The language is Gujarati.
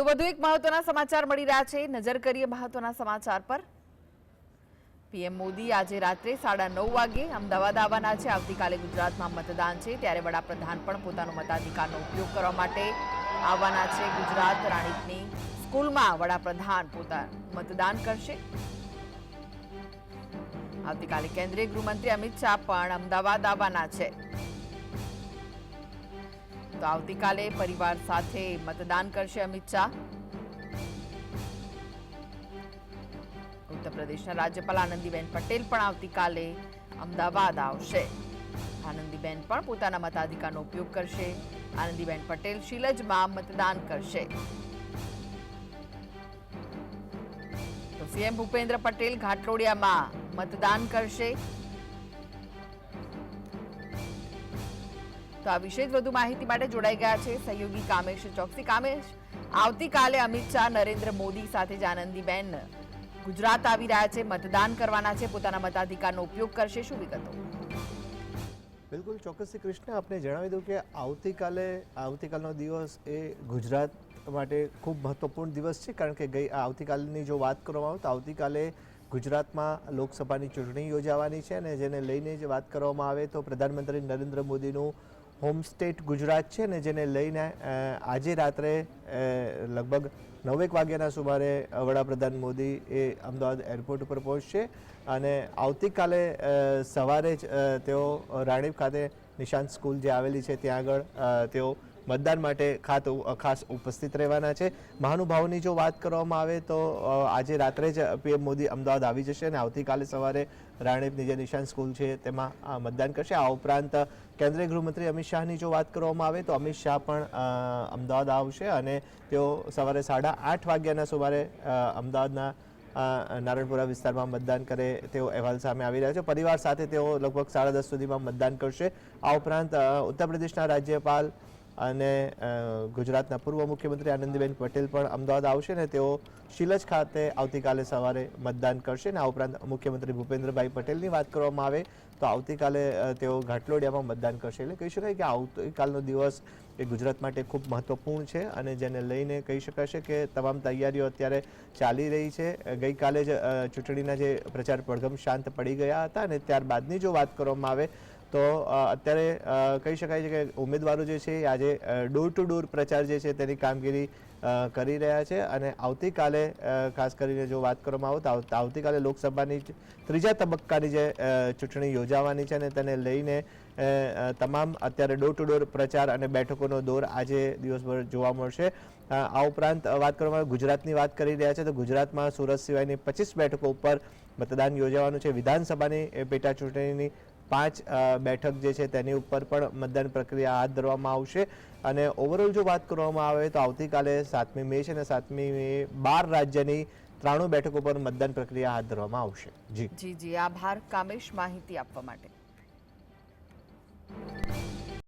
તો વધુ એક મહત્વના સમાચાર મળી રહ્યા છે. નજર કરીએ મહત્વના સમાચાર પર. પીએમ મોદી આજે રાત્રે સાડા નવ વાગે અમદાવાદ આવવાના છે. આવતીકાલે ગુજરાતમાં મતદાન છે. ત્યારે વડાપ્રધાન પણ પોતાનો મતાધિકારનો ઉપયોગ કરવા માટે આવવાના છે. ગુજરાત રાણીપની સ્કૂલમાં વડાપ્રધાન પોતા મતદાન કરશે. આવતીકાલે કેન્દ્રીય ગૃહમંત્રી અમિત શાહ પણ અમદાવાદ આવવાના છે. તો આવતીકાલે પરિવાર સાથે મતદાન કરશે અમિત શાહ. ઉત્તર પ્રદેશના રાજ્યપાલ આનંદીબેન પટેલ પણ આવતીકાલે અમદાવાદ આવશે. આનંદીબેન પણ પોતાના મતાધિકારનો ઉપયોગ કરશે. આનંદીબેન પટેલ શિલજમાં મતદાન કરશે. તો સીએમ ભૂપેન્દ્ર પટેલ ઘાટલોડિયામાં મતદાન કરશે. આ વિશે વધુ માહિતી માટે જોડાઈ ગયા છે સહયોગી કામેશ ચોકસી. કામેશ, આવતીકાલે અમિત શાહ, નરેન્દ્ર મોદી સાથે જ આનંદીબેન ગુજરાત આવી રહ્યા છે, મતદાન કરવાના છે, પોતાના મતાધિકારનો ઉપયોગ કરશે. શું વિગતો? બિલકુલ ચોક્કસથી કૃષ્ણ, આપને જણાવી દઉં કે આવતીકાલે, આવતીકાલનો દિવસ એ ગુજરાત માટે ખૂબ મહત્વપૂર્ણ દિવસ છે, કારણ કે ગઈ, આવતીકાલની જો વાત કરવામાં આવે તો આવતીકાલે ગુજરાતમાં લોકસભાની ચૂંટણી યોજાવાની છે અને જેને લઈને જે વાત કરવામાં આવે તો પ્રધાનમંત્રી નરેન્દ્ર મોદીનું હોમ સ્ટેટ ગુજરાત છે ને જેને લઈને આજે રાત્રે લગભગ નવેક વાગ્યાના સુમારે વડાપ્રધાન મોદી એ અમદાવાદ એરપોર્ટ ઉપર પહોંચશે અને આવતીકાલે સવારે જ તેઓ રાણીપ ખાતે નિશાંત સ્કૂલ જે આવેલી છે ત્યાં આગળ તેઓ મતદાન માટે ખાત ખાસ ઉપસ્થિત રહેવાના છે. મહાનુભાવોની જો વાત કરવામાં આવે તો આજે રાત્રે જ પીએમ મોદી અમદાવાદ આવી જશે અને આવતીકાલે સવારે રાણીપની જે નિશાન સ્કૂલ છે તેમાં મતદાન કરશે. આ ઉપરાંત કેન્દ્રીય ગૃહમંત્રી અમિત શાહની જો વાત કરવામાં આવે તો અમિત શાહ પણ અમદાવાદ આવશે અને તેઓ સવારે સાડા આઠ વાગ્યાના સુમારે અમદાવાદના નારણપુરા વિસ્તારમાં મતદાન કરે તેવો અહેવાલ સામે આવી રહ્યો છે. પરિવાર સાથે તેઓ લગભગ સાડા દસ સુધીમાં મતદાન કરશે. આ ઉપરાંત ઉત્તર પ્રદેશના રાજ્યપાલ અને ગુજરાતના પૂર્વ મુખ્યમંત્રી આનંદીબેન પટેલ પણ અમદાવાદ આવશે ને તેઓ શિલજ ખાતે આવતીકાલે સવારે મતદાન કરશે ને આ ઉપરાંત મુખ્યમંત્રી ભૂપેન્દ્રભાઈ પટેલની વાત કરવામાં આવે તો આવતીકાલે તેઓ ઘાટલોડિયામાં મતદાન કરશે. એટલે કહી શકાય કે આવતીકાલનો દિવસ એ ગુજરાત માટે ખૂબ મહત્વપૂર્ણ છે અને જેને લઈને કહી શકાશે કે તમામ તૈયારીઓ અત્યારે ચાલી રહી છે. ગઈકાલે જ ચૂંટણીના જે પ્રચાર પડઘમ શાંત પડી ગયા હતા અને ત્યારબાદની જો વાત કરવામાં આવે તો અત્યારે કહી શકાય છે કે ઉમેદવારો જે છે આજે ડોર ટુ ડોર પ્રચાર જે છે તેની કામગીરી કરી રહ્યા છે અને આવતીકાલે ખાસ કરીને જો વાત કરવામાં આવે તો આવતીકાલે લોકસભાની ત્રીજા તબક્કાની જે ચૂંટણી યોજાવાની છે અને તેને લઈને તમામ અત્યારે ડોર ટુ ડોર પ્રચાર અને બેઠકોનો દોર આજે દિવસભર જોવા મળશે. આ ઉપરાંત વાત કરવામાં ગુજરાતની વાત કરી રહ્યા છે તો ગુજરાતમાં સુરત સિવાયની પચીસ બેઠકો ઉપર મતદાન યોજાવાનું છે. વિધાનસભાની પેટા ચૂંટણીની પાંચ બેઠક જે છે તેની ઉપર પણ મતદાન પ્રક્રિયા હાથ ધરવામાં આવશે. અને ઓવરઓલ જો વાત કરવામાં આવે તો આવતીકાલે સાતમી મે છે અને સાતમી મે બાર રાજ્યની ત્રાણું બેઠકો પર મતદાન પ્રક્રિયા હાથ ધરવામાં આવશે. જી. જી જી. આભાર. કામેશ, માહિતી આપવા માટે.